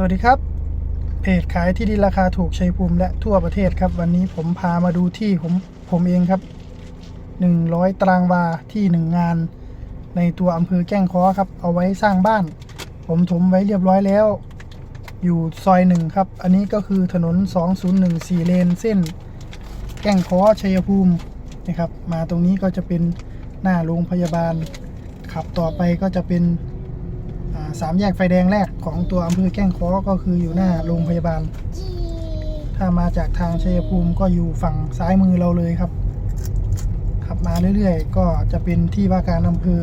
สวัสดีครับ เพจขายที่ดินราคาถูกชัยภูมิและทั่วประเทศครับ วันนี้ผมพามาดูที่ผมผมเองครับ 100 ตารางวาที่1งาน ในตัวอำเภอแก้งค้อครับ เอาไว้สร้างบ้าน ผมถมไว้เรียบร้อยแล้ว อยู่ซอยหนึ่งครับ อันนี้ก็คือถนน 2014 เลนเส้น แก้งค้อชัยภูมินะครับ มาตรงนี้ก็จะเป็นหน้าโรงพยาบาลขับต่อไปก็จะเป็น สามแยกไฟแดงแรกของตัวอำเภอแก้งค้อก็คืออยู่หน้าโรงพยาบาล ถ้ามาจากทางชัยภูมิก็อยู่ฝั่งซ้ายมือเราเลยครับ ขับมาเรื่อยๆ ก็จะเป็นที่ว่าการอำเภอ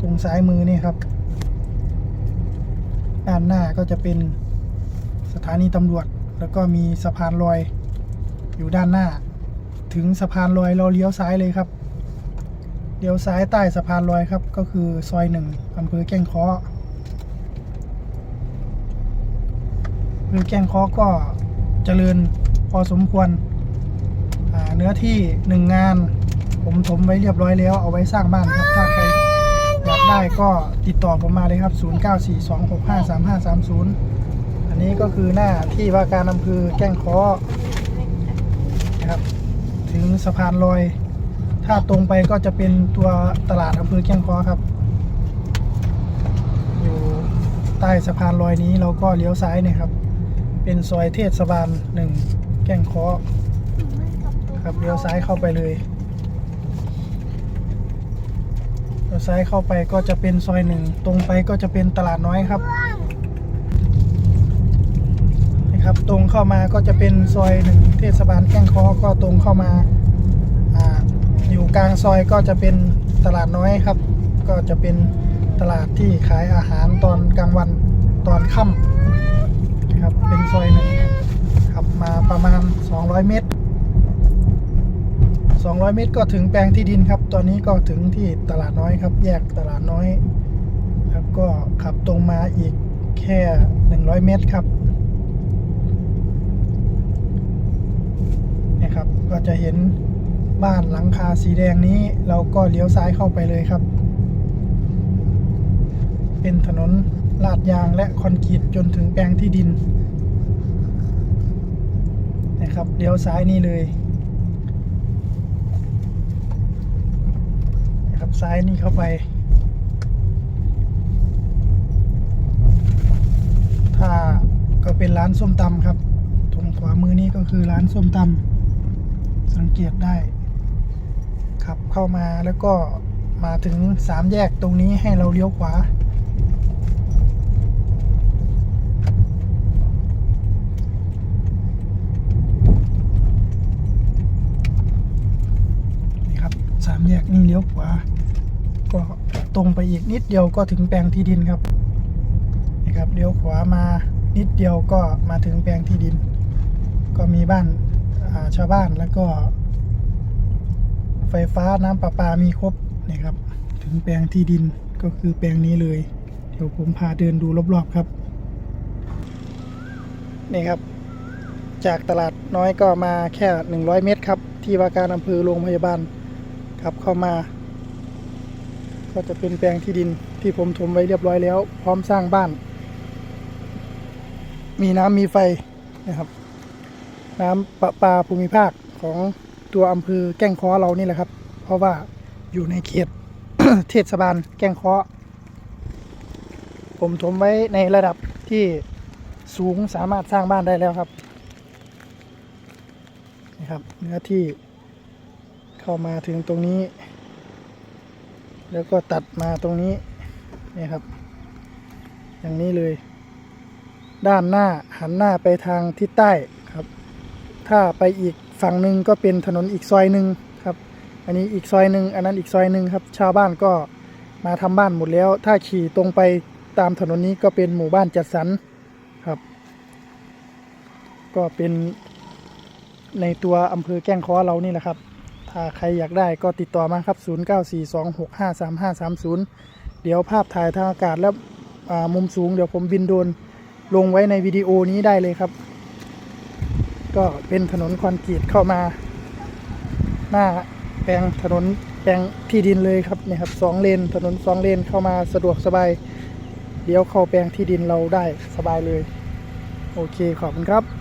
ตรงซ้ายมือนี่ครับ ด้านหน้าก็จะเป็นสถานีตำรวจ แล้วก็มีสะพานลอยอยู่ด้านหน้า ถึงสะพานลอยเราเลี้ยวซ้ายเลยครับเลี้ยวซ้ายใต้สะพานลอยครับ ก็คือซอยหนึ่งอำเภอแก้งค้อ หรือแกงคอก็เจริญพอสมควรเนื้อที่หนึ่งงาน ผมถมไว้เรียบร้อยแล้ว เอาไว้สร้างบ้านครับ ถ้าใครอยากได้ก็ติดต่อผมมาเลยครับ 0942653530 อันนี้ก็คือหน้าที่ว่าการอำเภอแก้งคอนะครับ ถึงสะพานลอย ถ้าตรงไปก็จะเป็นตัวตลาดอำเภอแก้งคอครับ อยู่ใต้สะพานลอยนี้เราก็เลี้ยวซ้ายเนี่ยครับ เป็นซอยเทศบาลหนึ่งแก้งเคอครับเลี้ยวซ้ายเข้าไปเลยเลี้ยวซ้ายเข้าไปก็จะเป็นซอยหนึ่งตรงไปก็จะเป็นตลาดน้อยครับนะครับ ตรงเข้ามาก็จะเป็นซอยหนึ่งเทศบาลแก้งเคอก็ตรงเข้ามาอ่าอยู่กลางซอยก็จะเป็นตลาดน้อยครับ ก็จะเป็นตลาดที่ขายอาหารตอนกลางวันตอนค่ำ เป็นซอยหนึ่งขับมาประมาณ 200 เมตร 200 เมตรก็ถึงแปลงที่ดินครับ ตอนนี้ก็ถึงที่ตลาดน้อยครับ แยกตลาดน้อยครับก็ขับตรงมาอีกแค่ 100 เมตรครับเนี่ยครับ ก็จะเห็นบ้านหลังคาสีแดงนี้เราก็เลี้ยวซ้ายเข้าไปเลยครับ เป็นถนนลาดยางและคอนกรีตจนถึงแปลงที่ดิน นะครับเลี้ยวซ้ายนี่เลยนะครับซ้ายนี่เข้าไป ถ้าก็เป็นร้านส้มตำครับ ตรงขวามือนี่ก็คือร้านส้มตำสังเกตได้ขับเข้ามาแล้วก็มาถึงสามแยกตรงนี้ให้เราเลี้ยวขวา นี่ครับสามแยก นี่เลี้ยวขวา ก็ตรงไปอีกนิดเดียวก็ถึงแปลงที่ดินครับนี่ครับเลี้ยวขวามานิดเดียวก็มาถึงแปลงที่ดิน ก็มีบ้านาชาวบ้านแล้วก็ ไฟฟ้าน้ำประปามีครบนี่ครับ ถึงแปลงที่ดินก็คือแปลงนี้เลย เดี๋ยวผมพาเดินดูรอบๆครับนี่ครับ จากตลาดน้อยก็มาแค่ 100 เมตรครับ ที่ว่าการอำเภอโรงพยาบาล ครับเข้ามา ก็จะเป็นแปลงที่ดินที่ผมถมไว้เรียบร้อยแล้ว พร้อมสร้างบ้าน มีน้ำมีไฟนะครับ น้ำประปาภูมิภาคของตัวอำเภอแก้งค้อเรานี่แหละครับ เพราะว่าอยู่ในเขตเทศบาลแก้งค้อผมถมไว้ในระดับที่สูงสามารถสร้างบ้านได้แล้วครับนี่ครับเนื้อที่ เข้ามาถึงตรงนี้ แล้วก็ตัดมาตรงนี้นี่ครับ อย่างนี้เลย ด้านหน้าหันหน้าไปทางทิศใต้ครับ ถ้าไปอีกฝั่งหนึ่งก็เป็นถนนอีกซอยหนึ่งครับ อันนี้อีกซอยหนึ่งอันนั้นอีกซอยหนึ่งครับ ชาวบ้านก็มาทำบ้านหมดแล้ว ถ้าขี่ตรงไปตามถนนนี้ก็เป็นหมู่บ้านจัดสรรครับ ก็เป็นในตัวอำเภอแก้งค้อเรานี่แหละครับ ถ้าใครอยากได้ก็ติดต่อมาครับ 0942653530 เดี๋ยวภาพถ่ายทางอากาศและอ่ามุมสูงเดี๋ยวผมบินโดนลงไว้ในวิดีโอนี้ได้เลยครับ ก็เป็นถนนคอนกรีตเข้ามา หน้าแปลงถนนแปลงที่ดินเลยครับเนี่ยครับสองเลนถนนสองเลนเข้ามาสะดวกสบายเลี้ยวเข้าแปลงที่ดินเราได้สบายเลย โอเคขอบคุณครับ